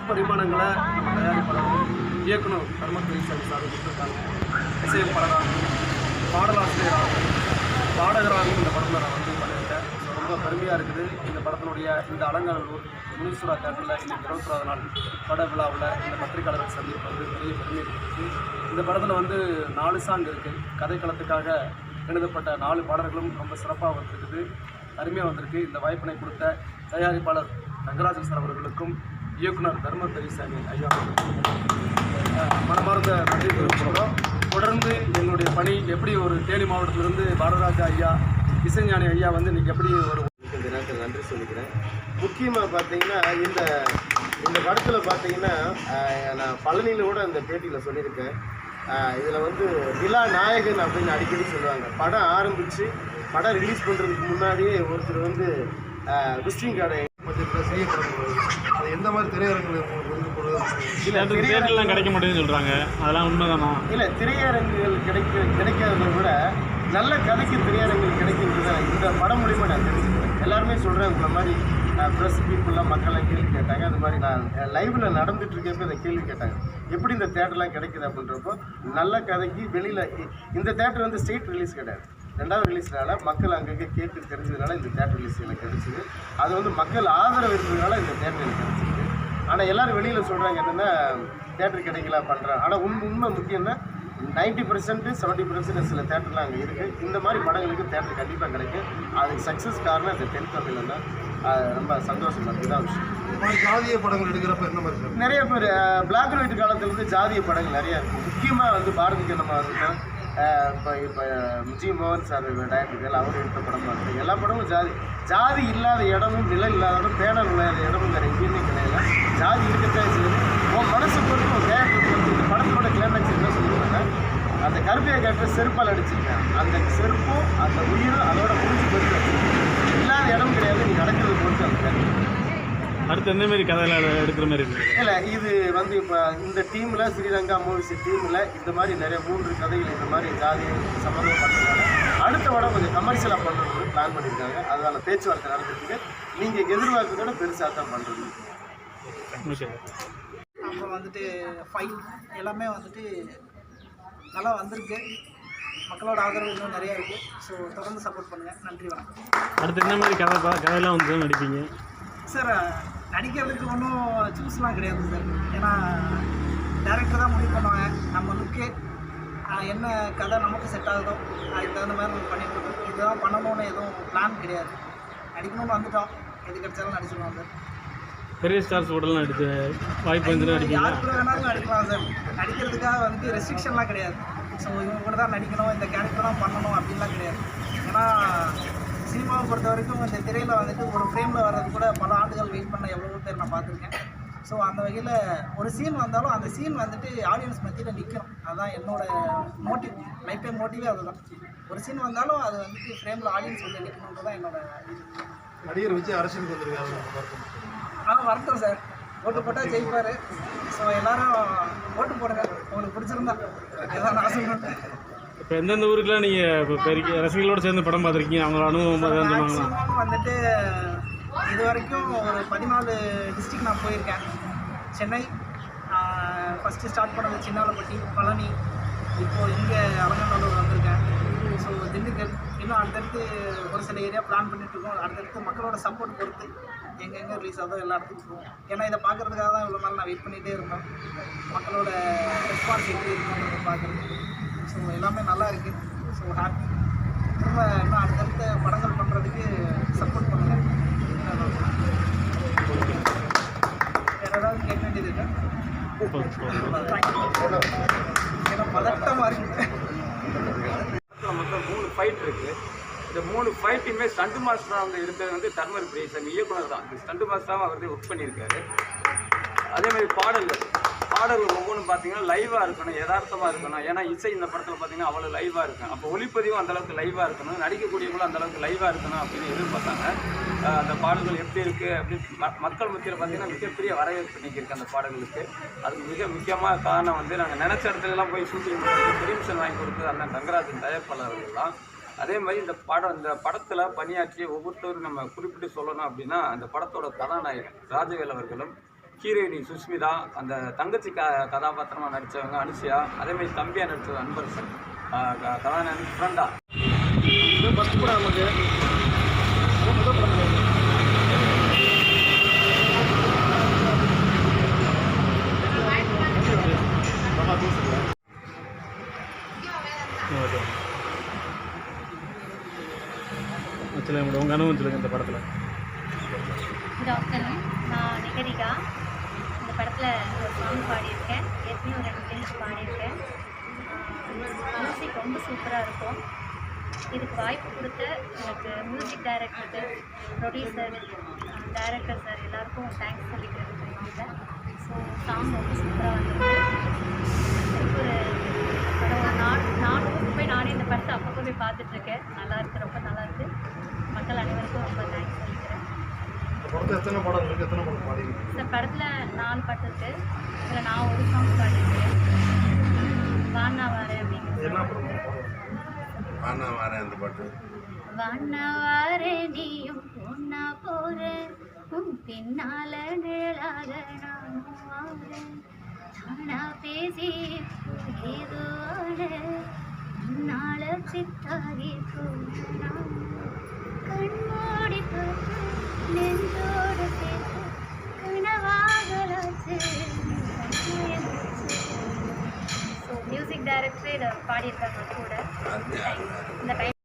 எனக்கு தயாரிப்பாளர்கள் முப்பரிமாணங்களை இயக்குனர் தர்மபுரி சாமி சார் கொடுத்துருக்காங்க. இசையமைப்பாளராகவும் பாடலாசிரியராக பாடகராகவும் இந்த படத்தில் நான் வந்து பண்ணியிருக்கேன் ரொம்ப பெருமையாக இருக்குது. இந்த படத்தினுடைய இந்த அலங்காநல்லூர் முனீஸ்வரா தேட்டரில் இன்னைக்கு இருபத்தொராது நாள் பட விழாவில் இந்த பத்திரிகையாளர்கள் சந்திப்பு வந்து பெரிய பெருமை கொடுத்துச்சு இந்த படத்தில் வந்து நாலு சாங் இருக்குது கதைக்களத்துக்காக எழுதப்பட்ட நாலு பாடல்களும் ரொம்ப சிறப்பாக வந்திருக்குது. அருமையாக வந்திருக்கு. இந்த வாய்ப்பினை கொடுத்த தயாரிப்பாளர் ரங்கராஜன் சார் அவர்களுக்கும் இயக்குனர் தர்ம பெரியசாமி ஐயா. மனமார்ந்த நன்றி தெரிவிச்சுக்கிறோம். தொடர்ந்து என்னுடைய பணி எப்படி ஒரு தேனி மாவட்டத்திலிருந்து பாரதராஜா ஐயா இசைஞானி ஐயா வந்து இன்றைக்கி எப்படி ஒரு இந்த நேரத்தில் நன்றி சொல்லிக்கிறேன். முக்கியமாக பார்த்தீங்கன்னா இந்த இந்த படத்தில் பார்த்தீங்கன்னா நான் பழனியில் கூட இந்த பேட்டியில் சொல்லியிருக்கேன். இதில் வந்து விழா நாயகன் அப்படின்னு அடிக்கடி சொல்லுவாங்க. படம் ஆரம்பித்து படம் ரிலீஸ் பண்ணுறதுக்கு முன்னாடியே ஒருத்தர் வந்து விசிட்டிங் கார்டை அது எந்த மாதிரி திரையரங்குகள் கிடைக்க மாட்டேங்குதுன்னு சொல்கிறாங்க அதெல்லாம் உண்மைதானா? இல்லை திரையரங்குகள் கிடைக்க கிடைக்காததை விட நல்ல கதைக்கு திரையரங்குகள் கிடைக்கின்றத இந்த படம் மூலிமா நான் தெரிஞ்சுக்கிறேன். எல்லாருமே சொல்கிறேன் உங்களை மாதிரி ப்ரெஸ் பீப்புளெலாம் மக்கள்லாம் கேள்வி கேட்டாங்க. அந்த மாதிரி நான் லைவில் நடந்துட்டு இருக்கப்ப இந்த கேள்வி கேட்டாங்க. எப்படி இந்த தேட்டர்லாம் கிடைக்குது அப்படின்றப்போ நல்ல கதைக்கு வெளியில் இந்த தேட்டர் வந்து ஸ்டேட் ரிலீஸ் கிடையாது. ரெண்டாவது ரிலீஸ்னால மக்கள் அங்கங்கே கேட்டு தெரிஞ்சதுனால இந்த தேட்டர் ரிலீஸ் எனக்கு கிடைச்சிது. அது வந்து மக்கள் ஆதரவு இருந்ததுனால இந்த தேட்டர் எனக்கு கிடைச்சிது ஆனால் எல்லாரும் வெளியில் சொல்கிறாங்க என்னென்னா தேட்டர் கிடைக்கல பண்ணுறேன் ஆனால் உண்மை உண்மை முக்கியம்னா நைன்ட்டி பர்சன்ட் செவன்ட்டி பர்சன்ட் சில தேட்டர்லாம் அங்கே இருக்குது இந்த மாதிரி படங்களுக்கு தேட்டர் கண்டிப்பாக கிடைக்கும். அதுக்கு சக்ஸஸ் காரணம் இந்த தென் தமிழில் தான் ரொம்ப சந்தோஷமாக இருக்குது தான் விஷயம் ஜாதிய படங்கள் எடுக்கிறப்ப என்ன மாதிரி நிறைய பேர் பிளாக் அண்ட் ஒயிட் காலத்துல இருந்து ஜாதிய படங்கள் நிறையா இருக்குது முக்கியமாக வந்து பாரதி ஜனமா இருக்கட்டும் இப்போ இப்போ ஜி மோகன் சார் டைரக்டர்கள் அவர் எடுத்த படமாக இருக்குது எல்லா படமும் ஜாதி ஜாதி இல்லாத இடமும் நிலம் இல்லாத இடம் பேனர் இல்லாத இடமும் வேறு எங்கேயுமே கிடையாது. ஜாதி இருக்கத்தான் செய்யுது. உன் மனசு பொறுத்து உன் கேரக்டர் பொறுத்து இந்த படத்தோட கிளைமேக்ஸ் என்ன சொல்லுவாங்க? அந்த கருப்பையை கேரக்டர் செருப்பால் அடிச்சிருக்கேன். அந்த செருப்பும் அந்த உயிரும் அதோட முடிஞ்சு பொறுத்து இல்லாத இடம் கிடையாது நீ நடக்கிறது பொறுத்து அந்த கேரக்டர் அடுத்து எந்த மாதிரி கதையில் எடுக்கிற மாதிரி இருக்குது இல்லை இது வந்து இப்போ இந்த டீமில் ஸ்ரீலங்கா மூவிஸ் டீமில் இந்த மாதிரி நிறைய மூன்று கதைகள் இந்த மாதிரி ஜாதி சம்மந்தம் பண்ணுறதுனால அடுத்த படம் கொஞ்சம் கமர்ஷியலாக பண்ணுறது பிளான் பண்ணியிருக்காங்க. அதனால பேச்சுவார்த்தை நடந்துருக்கு நீங்கள் எதிர்பார்க்கறதோட பெருசாக தான் பண்ணுறது அப்புறம் வந்துட்டு ஃபைட் எல்லாமே வந்துட்டு நல்லா வந்திருக்கு. மக்களோட ஆதரவு இன்னும் நிறையா இருக்குது ஸோ தொடர்ந்து சப்போர்ட் பண்ணுங்கள் நன்றி வணக்கம். அடுத்து என்ன மாதிரி கதை கதையெல்லாம் வந்து நடிப்பீங்க? சார் நடிக்கிறதுக்கு ஒன்றும் சூஸ்லாம் கிடையாது சார் ஏன்னா டேரக்டர் தான் முடிவு பண்ணுவாங்க. நம்ம லுக்கு என்ன கதை நமக்கு செட் ஆகுதோ அதுக்கு தகுந்த மாதிரி நம்ம பண்ணிட்டு இருக்கோம். இதுதான் பண்ணணும்னு எதுவும் பிளான் கிடையாது. நடிக்கணும்னு வந்துட்டோம். எது கிடைச்சாலும் நடிச்சிடுவோம் சார் பெரிய ஸ்டார்ஸ் கூடலாம் நடிச்சு வாய்ப்பு வந்து யார் கூட வேணாலும் நடிக்கலாம் சார் நடிக்கிறதுக்காக வந்துட்டு ரெஸ்ட்ரிக்ஷன்லாம் கிடையாது. ஸோ இவங்க கூட தான் நடிக்கணும். இந்த கேரக்டர் தான் பண்ணணும் அப்படின்லாம் கிடையாது. ஏன்னா சினிமாவை பொறுத்த வரைக்கும் இந்த திரையில் வந்துட்டு ஒரு ஃப்ரேமில் வர்றது கூட பல ஆண்டுகள் வெயிட் பண்ண எவ்வளோ பேர் நான் பார்த்துருக்கேன். ஸோ அந்த வகையில் ஒரு சீன் வந்தாலும் அந்த சீன் வந்துட்டு ஆடியன்ஸ் மத்தியில் நிற்கணும் அதுதான் என்னோட மோட்டிவ் லைஃப் மோட்டிவே அதுதான். ஒரு சீன் வந்தாலும் அது வந்துட்டு ஃப்ரேமில் ஆடியன்ஸ் வந்து நிற்கணுன்றது தான் என்னோட நடிகர் வச்சு அரசியலுக்கு பார்க்கணும் ஆ வரட்டும் சார். ஓட்டு போட்டால் ஜெயிப்பார். ஸோ எல்லாரும் ஓட்டு போடுங்க. உங்களுக்கு பிடிச்சிருந்தா. இதான் நான் சொல்கிறேன் இப்போ எந்தெந்த ஊருக்குலாம் நீங்கள் இப்போ பெரிய ரசிகர்களோடு சேர்ந்து படம் பார்த்துருக்கீங்க? அவங்க அனுபவம் மேக்ஸிமம் வந்துட்டு இது வரைக்கும் ஒரு பதினாலு டிஸ்ட்ரிக்ட் நான் போயிருக்கேன். சென்னை ஃபஸ்ட்டு ஸ்டார்ட் பண்ணது சின்னாலப்பட்டி பழனி இப்போது இங்கே அலங்கநல்லூர் வந்திருக்கேன். ஸோ திண்டுக்கல் இன்னும் அடுத்தடுத்து ஒரு சில ஏரியா பிளான் பண்ணிட்டுருக்கோம். அடுத்தடுத்து மக்களோட சப்போர்ட் பொறுத்து எங்கெங்கே ரிலீஸ் ஆகுதோ எல்லா இடத்துக்கும் போவோம். ஏன்னா இதை பார்க்குறதுக்காக தான் இவ்வளோ நாள் நான் வெயிட் பண்ணிகிட்டே இருந்தோம். மக்களோட ரெஸ்பான்ஸ் எப்படி இருக்குன்னு பார்க்குறதுக்கு. ஸோ எல்லாமே நல்லா இருக்குது ஸோ ஹாப்பி திரும்ப இன்னும் அடுத்தடுத்த படங்கள் பண்ணுறதுக்கு சப்போர்ட் பண்ணுங்கள் வேறு ஏதாவது கேட்க வேண்டியது இருக்கா? ஏன்னா பதட்டமாக இருக்குது மொத்தம் மூணு ஃபைட் இருக்கு. இந்த மூணு ஃபைட்டுமே ஸ்டண்ட் மாஸ்டராக வந்து இருந்தது வந்து தர்மர் பிரியசாமி இயக்குனர் தான். ஸ்டண்ட் மாஸ்டராகவும் அவர் வந்து ஒர்க் பண்ணியிருக்காரு. அதே மாதிரி பாடல்கள். பாடல்கள் ஒவ்வொன்றும் பார்த்தீங்கன்னா லைவாக இருக்கணும் யதார்த்தமாக இருக்கணும். ஏன்னா இசை இந்த படத்தில் பார்த்தீங்கன்னா அவ்வளோ லைவாக இருக்கும் அப்போ ஒளிப்பதிவும் அந்தளவுக்கு லைவாக இருக்கணும். நடிக்கக்கூடியவங்களும் அந்தளவுக்கு லைவாக இருக்கணும் அப்படின்னு எதிர்பார்த்தாங்க. அந்த பாடல்கள் எப்படி இருக்குது அப்படின்னு மக்கள் மத்தியில் பார்த்தீங்கன்னா மிகப்பெரிய வரவேற்பு இன்னைக்கு அந்த பாடல்களுக்கு. அதுக்கு மிக முக்கியமாக காரணம் வந்து நாங்கள் நினச்ச இடத்துலலாம் போய் ஷூட்டிங் பண்ணுறது பெர்மிஷன் வாங்கி கொடுத்தது அந்த கங்கராஜன் தயாரிப்பாளர் தான். அதே மாதிரி இந்த படம் இந்த படத்தில் பணியாற்றிய ஒவ்வொருத்தரும் நம்ம குறிப்பிட்டு சொல்லணும் அப்படின்னா அந்த படத்தோட கதாநாயகன் ராஜவேல் அவர்களும் ஹீரோயினி சுஷ்மிதா அந்த தங்கச்சி க கதாபாத்திரமாக நடித்தவங்க அனுஷியா அதேமாதிரி தம்பியாக நடித்தது அன்பரசன் க- கதாநாயகன் ஃப்ரெண்டா இது ஃபஸ்ட் படம் நமக்கு. ஓகே சொல்லுங்க உங்கள் அனுபவம் சொல்லுங்கள் இந்த படத்தில் குட் ஆஃப்டர்நூன் நான் தான் இந்த படத்தில் ஒரு சாங் பாடியிருக்கேன். ஏற்கனவே ஒரு ரெண்டு டைம்ஸ் பாடியிருக்கேன். மியூசிக் ரொம்ப சூப்பராக இருக்கும். இதுக்கு வாய்ப்பு கொடுத்த எனக்கு மியூசிக் டைரக்டருக்கு ப்ரொடியூசர் டைரக்டர் சார் எல்லாருக்கும் தேங்க்ஸ் சொல்லிக்கிறேன் ஸோ சாங் ரொம்ப சூப்பராக வந்திருக்கு. ஒரு படம் நான் நானும் போய் நானே இந்த படத்தை அப்பப்போ போய் பார்த்துட்ருக்கேன் நல்லா இருக்கு ரொம்ப நல்லாயிருக்கு மக்கள் அனைவருக்கும் ரொம்ப தேங்க்ஸ் சொல்லிக்கிறேன் இந்த படத்தை எத்தனை படம் இருக்கு? எத்தனை படம் பாடிருக்கு இந்த படத்தில் நாலு பாட்டு இருக்கு. இதில் நான் ஒரு சாங் பாடியிருக்கேன். வானா வரேன் அப்படிங்கிற என்ன படம் வானா வரேன் அந்த பாட்டு. வானா வரேன் நீயும் பொண்ணா போற. உன் பின்னால நிழலாக நானும் வாரேன் தானா பேசி ஏதோ நாள சித்தாகி போன கண்மூடி பார்த்து மியூசிக் டைரக்டரே பாடியிருக்காங்க கூட. இந்த டைமில்